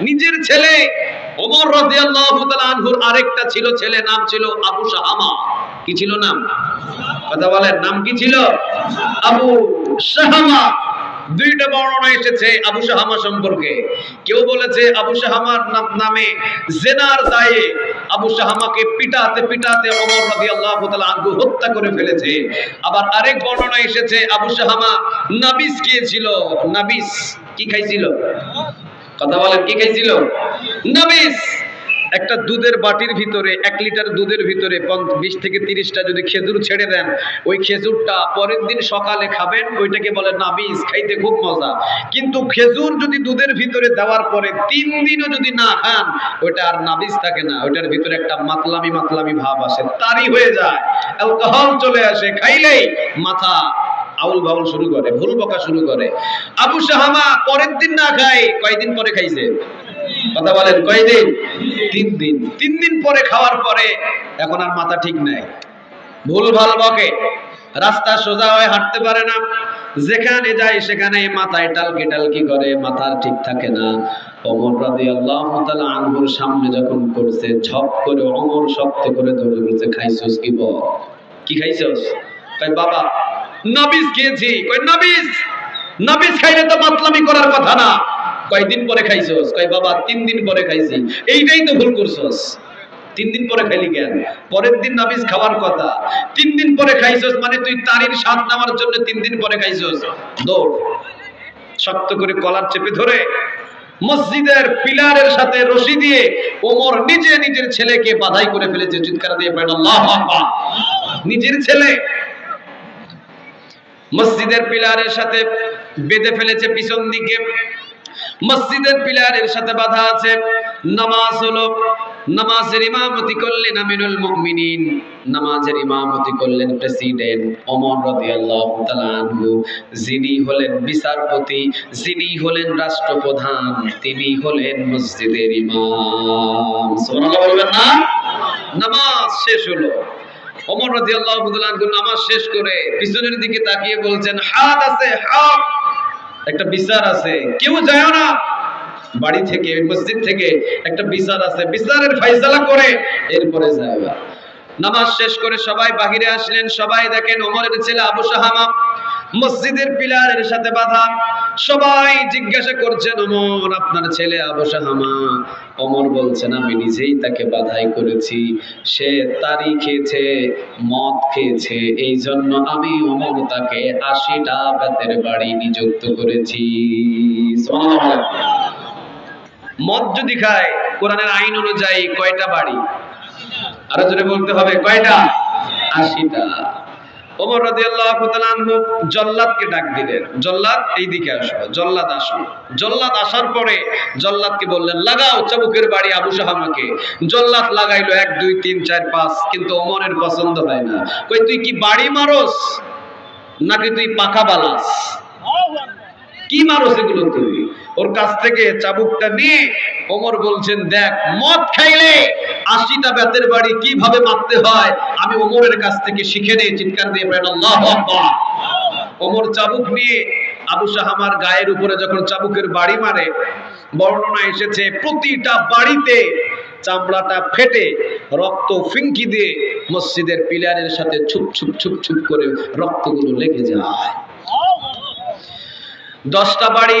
নিজের ছেলে ওমর রাদিয়াল্লাহু আরেকটা ছিল ছেলে, নাম ছিল আবু শাহামা। কি ছিল নাম? কথা বলেন, নাম কি ছিল? আবু শাহামা। দুইটা বর্ণনা এসেছে আবু শাহামা সম্পর্কে। কেউ বলেছে আবু শাহামার নামে জেনার দায়ে আবু শাহামাকে পিটাতে পিটাতে অমর রাদিয়াল্লাহু তাআলা আনহু হত্যা করে ফেলেছে। আবার আরেক বর্ণনা এসেছে আবু শাহামা নাবিস খেয়েছিল। নাবিস কি খাইছিল? কথা বলেন, কি খাইছিল নাবিস! একটা দুধের বাটির ভিতরে, এক লিটার দুধের ভিতরে বিশ থেকে তিরিশটা যদি খেজুর ছেড়ে দেন, ওই খেজুরটা পরের দিন সকালে খাবেন, ওইটাকে বলে নাবিস, খাইতে খুব মজা। কিন্তু খেজুর যদি দুধের ভিতরে দেওয়ার পরে তিন দিনও যদি না খান, ওইটা আর নাবিস থাকে না, ওইটার ভিতরে একটা মাতলামি মাতলামি ভাব আসে, তারই হয়ে যায়। অ্যালকোহল চলে আসে, খাইলেই মাথা আউল বাউল শুরু করে, ভুল বকা শুরু করে। আবু শাহামা পরের দিন না খায়, কয়দিন পরে খাইছে? কথা বলেন, কয়দিন? তিন দিন। তিন দিন পরে খাওয়ার পরে এখন আর মাথা ঠিক নাই। ভুল ভালো বকে। রাস্তা সোজা হয়ে হাঁটতে পারে না। যেখানে যায় সেখানে মাথায় টালকি টালকি করে মাথার ঠিক থাকে না। অমর রাদি আল্লাহ আনহুর সামনে যখন করছে, ঝপ করে অমর শক্ত করে ধরে বলছে, খাইছস কি বল? কি খাইছস? কই বাবা নবিস খেয়েছি। কই নবিস নবিস খাইলে তো মাতলামি করার কথা না। কয়দিন পরে খাইছস? কই বাবা, তিন দিন পরে খাইছি। এইটাই তো ভুল করছস। তিন দিন পরে খাইলি কেন? পরের দিন নাবিজ খাওয়ার কথা। তিন দিন পরে খাইছস মানে তুই তারির স্বাদ নেওয়ার জন্য তিন দিন পরে খাইছস। দৌড়। শক্ত করে কলার চেপে ধরে মসজিদের পিলারের সাথে রশি দিয়ে ওমর নিজে নিজের ছেলেকে বাধাই করে ফেলেছে। চিৎকার দিয়ে নিজের ছেলে মসজিদের পিলারের সাথে বেঁধে ফেলেছে পিছন দিকে। মসজিদের পিলারের সাথে বাধা আছে নামাজ হলো, নামাজের ইমামতি করলেন আমিনুল মুমিনিন, নামাজের ইমামতি করলেন প্রেসিডেন্ট ওমর রাদিয়াল্লাহু তাআলা আনহু। যিনি হলেন বিচারপতি, যিনি হলেন রাষ্ট্রপ্রধান, তিনি হলেন মসজিদের ইমাম। সুবহানাল্লাহ বলবেন না? নামাজ শেষ হলো। ওমর রাজি আল্লাহ নামাজ শেষ করে পিছনের দিকে তাকিয়ে বলছেন, হাত আছে, হাত। একটা বিচার আছে। কেউ যায় না। বাড়ি থেকে, মসজিদ থেকে একটা বিচার আছে। বিচারের ফাইসালা করে এরপরে যায় নামাজ শেষ করে সবাই বাহিরে আসলেন। সবাই দেখেন অমরের ছেলে আবু সাহামা মসজিদের পিলারের সাথে বাধা। সবাই জিজ্ঞাসা করছেন ওমর আপনার ছেলে আবু সাহামা? ওমর বলছেন, আমি নিজেই তাকে বাধাই করেছি। সে তারি খেয়েছে, মদ খেয়েছে। এই জন্য আমি অমর তাকে আশিটা বেতের বাড়ি নিযুক্ত করেছি। মদ যদি খায়, কোরআনের আইন অনুযায়ী কয়টা বাড়ি? আরও জোরে বলতে হবে, কয়টা? আশিটা। ওমর রাদিয়াল্লাহু তাআলা আনহু জল্লাদকে ডাক দিলেন। জল্লাদ এই দিকে আসো, জল্লাদ আসো। জল্লাদ আসার পরে জল্লাদকে বললেন, লাগাও চাবুকের বাড়ি আবু সাহামাকে জল্লাদ লাগাইলো, এক, দুই, তিন, চার, পাঁচ, কিন্তু ওমরের পছন্দ হয় না। কই, তুই কি বাড়ি মারস নাকি তুই পাখা বালাস কি মারস এগুলো তুই? ওর কাছ থেকে চাবুকটা নিয়ে ওমর বলছেন, দেখ, মদ খাইলে আশিটা বেতের বাড়ি কীভাবে মারতে হয়? আমি ওমরের কাছ থেকে শিখে নিয়ে চিৎকার দিয়ে পড়েন আল্লাহ ওমর চাবুক নিয়ে আবু সাহামার গায়ের উপরে যখন চাবুকের বাড়ি মারে, বর্ণনা এসেছে, প্রতিটা বাড়িতে চামড়াটা ফেটে রক্ত ফিঙ্কি দিয়ে মসজিদের পিলারের সাথে ছুপ ছুপ ছুপ ছুপ করে রক্তগুলো লেগে যায়। দশটা বাড়ি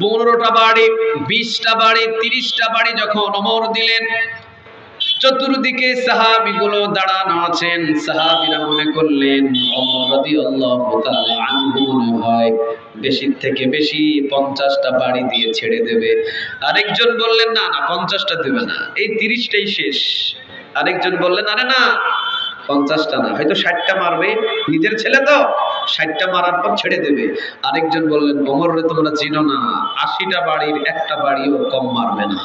পনেরোটা বাড়ি, বিশটা বাড়ি, তিরিশটা বাড়ি যখন অমর দিলেন, চতুর্দিকে সাহাবিগুলো দাঁড়ানো আছেন। সাহাবিরা মনে করলেন মনে হয় বেশি থেকে বেশি পঞ্চাশটা বাড়ি দিয়ে ছেড়ে দেবে। আরেকজন বললেন, না না, পঞ্চাশটা দেবে না। এই তিরিশটাই শেষ। আরেকজন বললেন, আরে না পঞ্চাশটা না, হয়তো ষাটটা মারবে। নিজের ছেলে তো, ষাটটা মারার পর ছেড়ে দেবে। আরেকজন বললেন অমর রে তোমরা চিনো না, আশিটা বাড়ির একটা বাড়িও কম মারবে না।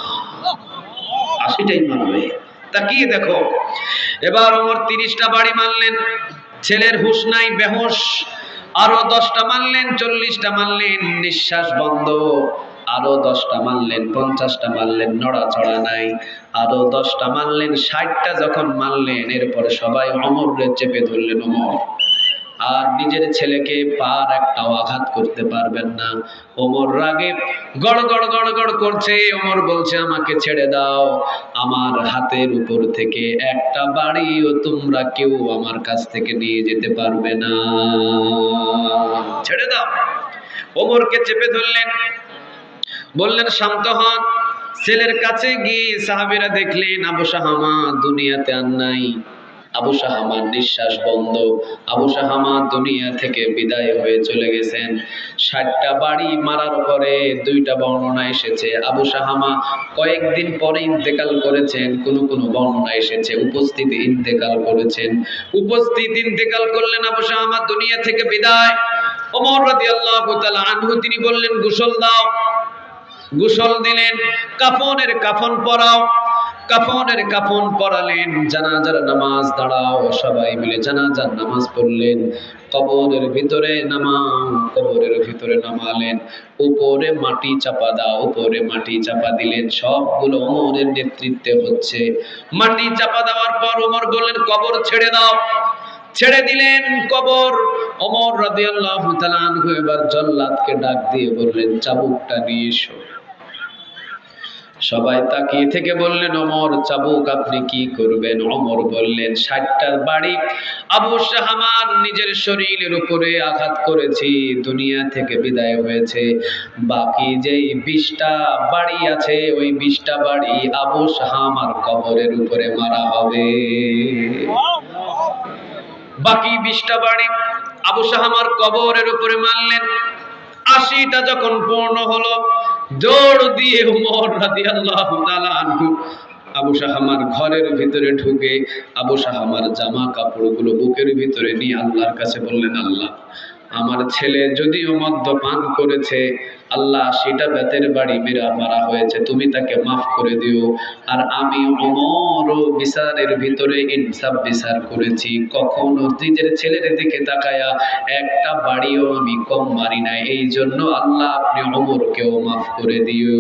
আশিটাই মারবে। তাকিয়ে দেখো, এবার ওমর তিরিশটা বাড়ি মারলেন, ছেলের হুশ নাই, বেহুশ। আরও দশটা মারলেন, চল্লিশটা মারলেন, নিঃশ্বাস বন্ধ। আরও দশটা মারলেন, পঞ্চাশটা মারলেন, নড়াচড়া নাই। আরও দশটা মারলেন, ষাটটা যখন মারলেন, এরপরে সবাই অমররে চেপে ধরলেন অমর আর নিজের ছেলেকে পার একটাও আঘাত করতে পারবেন না। ওমর রাগে গড় গড় গড় গড় করছে। ওমর বলছে, আমাকে ছেড়ে দাও। আমার হাতের উপর থেকে একটা বাড়িও তোমরা কেউ আমার কাছ থেকে নিয়ে যেতে পারবে না। ছেড়ে দাও। ওমরকে চেপে ধরলেন। বললেন, শান্ত হন। ছেলের কাছে গিয়ে সাহাবেরা দেখলেন, আবু সাহামা দুনিয়াতে আর নাই। আবু সাহামার নিঃশ্বাস বন্ধ। আবু সাহামা দুনিয়া থেকে বিদায় হয়ে চলে গেছেন। ষাটটা বাড়ি মারার পরে দুইটা বর্ণনা এসেছে। আবু সাহামা কয়েকদিন পরে ইন্তেকাল করেছেন, কোন কোন বর্ণনা এসেছে। উপস্থিতি ইন্তেকাল করেছেন। উপস্থিত ইন্তেকাল করলেন আবু সাহামা দুনিয়া থেকে বিদায়। ওমর রাদিয়াল্লাহু তাআলা আনহু, তিনি বললেন, গোসল দাও। গোসল দিলেন, কাফনের কাফন পরাও, কাফনের কাফন পরালেন, জানাজার নামাজ দাঁড়াও, সবাই মিলে জানাজার নামাজ পড়লেন, কবরের ভিতরে নামাও কবরের ভিতরে নামালেন, উপরে মাটি চাপা দাও, উপরে মাটি চাপা দিলেন, সবগুলো ওমরের নেতৃত্বে হচ্ছে। মাটি চাপা দেওয়ার পর ওমর বললেন, কবর ছেড়ে দাও। ছেড়ে দিলেন কবর। ওমর রাদিয়াল্লাহু তাআলা আনহু এবার জল্লাদকে ডাক দিয়ে বললেন, চাবুকটা নিয়ে এসো। সবাই তাকিয়ে থেকে বললেন অমর চাবুক আপনি কি করবেন? অমর বললেন, ষাটটার বাড়ি আবু শাহামার নিজের শরীরের উপরে আঘাত করেছি, দুনিয়া থেকে বিদায় হয়েছে। বাকি যেই বিশটা বাড়ি আছে, ওই বিশটা বাড়ি আবু শাহামার কবরের উপরে মারা হবে। বাকি বিশটা বাড়ি আবু শাহামার কবরের উপরে মারলেন। আশিটা যখন পূর্ণ হলো, দৌড় দিয়ে উমর রাদিয়াল্লাহু তাআলা আনহু, আবু শাহামার ঘরের ভিতরে ঢুকে, আবু শাহামার জামা কাপড়গুলো বুকের ভিতরে নিয়ে আল্লাহর কাছে বললেন, আল্লাহ আমার ছেলে যদিও মদ্যপান করেছে, আল্লাহ সেটা বেতের বাড়ি মেরা মারা হয়েছে, তুমি তাকে মাফ করে দিও। আর আমি অমর বিচারের ভিতরে ইনসাফ বিচার করেছি। কখনো নিজের ছেলের দিকে তাকায়া একটা বাড়িও আমি কম মারি নাই। এই জন্য আল্লাহ আপনি অমরকেও মাফ করে দিও।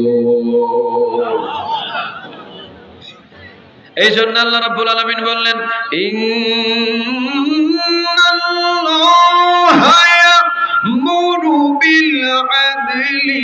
এই জন্য আল্লাহ রাব্বুল আলামিন বললেন, ইন্নাল্লাহা ইয়া'মুরু বিল আদলি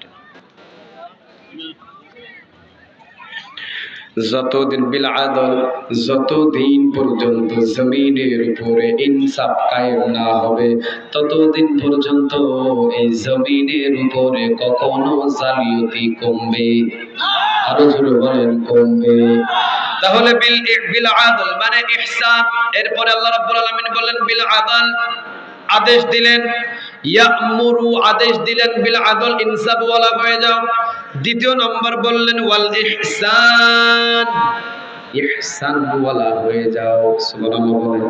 যতদিন বিল আদল, যতদিন পর্যন্ত জমিনের উপরে ইনসাফ কায়েম না হবে, ততদিন পর্যন্ত এই জমিনের উপরে কখনো জালিয়াতি কমবে। আরও জোরে বলেন, কমবে। তাহলে বিল বিল আদল মানে ইহসান। এরপরে আল্লাহ রাব্বুল আলামিন বললেন, বিল আদল আদেশ দিলেন, ইয়ামুরু আদেশ দিলেন, বিল আদল ইনসাফ ওয়ালা হয়ে যাও। দ্বিতীয় নম্বর বললেন ওয়াল ইহসান। ইহসান ওয়ালা হয়ে যাও সুবহানাল্লাহ বলেন।